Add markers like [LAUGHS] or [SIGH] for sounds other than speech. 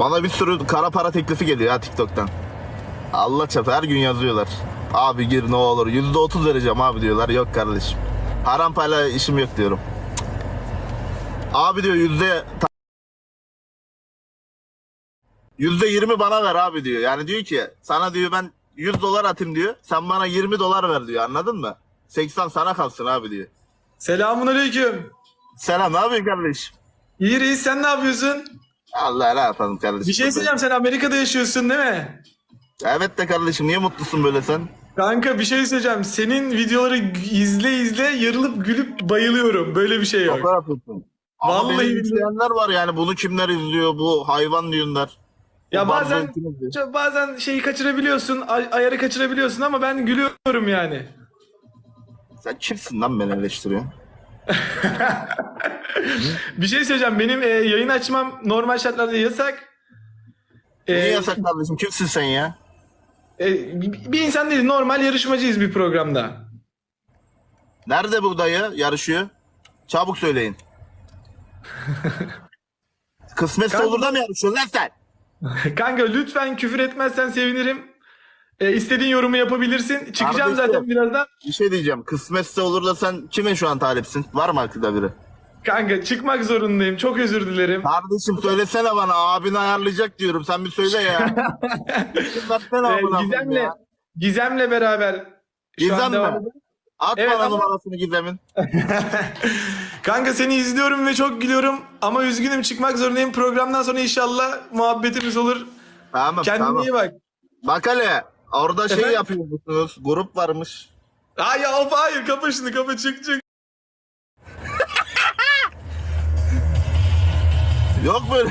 Bana bir sürü kara para teklifi geliyor ha TikTok'tan. Allah çarpı her gün yazıyorlar. Abi gir ne olur yüzde otuz vereceğim abi diyorlar. Yok kardeşim. Haram payla işim yok diyorum. Abi diyor yüzde yüzde yirmi bana ver abi diyor. Yani diyor ki sana diyor ben 100 dolar atayım diyor. Sen bana 20 dolar ver diyor anladın mı? 80 sana kalsın abi diyor. Selamun aleyküm. Selam ne yapıyorsun kardeşim? İyi reis sen ne yapıyorsun? Allah ne yapalım kardeşim. Bir şey söyleyeceğim sen Amerika'da yaşıyorsun değil mi? Evet de kardeşim niye mutlusun böyle sen? Kanka bir şey söyleyeceğim. Senin videoları izle izle yarılıp gülüp bayılıyorum. Böyle bir şey yok. Yapıyorsun. Ama Vallahi beni izleyenler var yani bunu kimler izliyor bu hayvan diyorlar. Ya Bu bazen çok- bazen şeyi kaçırabiliyorsun, ay- ayarı kaçırabiliyorsun ama ben gülüyorum yani. Sen kimsin lan beni eleştiriyorsun? [LAUGHS] Bir şey söyleyeceğim. Benim e, yayın açmam normal şartlarda yasak. E, Niye yasak kardeşim kimsin sen ya? e, bir bir insan değil, normal yarışmacıyız bir programda. Nerede bu dayı yarışıyor? Çabuk söyleyin. [LAUGHS] Kısmetse Kanka- olur da mı yarışıyorsun lan sen? [LAUGHS] Kanka lütfen küfür etmezsen sevinirim. E, istediğin yorumu yapabilirsin. Çıkacağım Kardeşim. zaten birazdan. Bir şey diyeceğim. Kısmetse olur da sen kime şu an talipsin? Var mı aklında biri? Kanka çıkmak zorundayım. Çok özür dilerim. Kardeşim söylesene bana abin ayarlayacak diyorum. Sen bir söyle ya. Ee, amına koyayım Gizem'le ya. Gizem'le beraber şu Gizem an devam mi? At Evet, bana ama- numarasını Gizem'in. [LAUGHS] Kanka seni izliyorum ve çok gülüyorum ama üzgünüm çıkmak zorundayım. Programdan sonra inşallah muhabbetimiz olur. Tamam Kendine tamam. iyi bak. Bak hele orada şey Efendim? yapıyorsunuz. Grup varmış. Of hayır kapa şunu kapa çık çık. Yok böyle.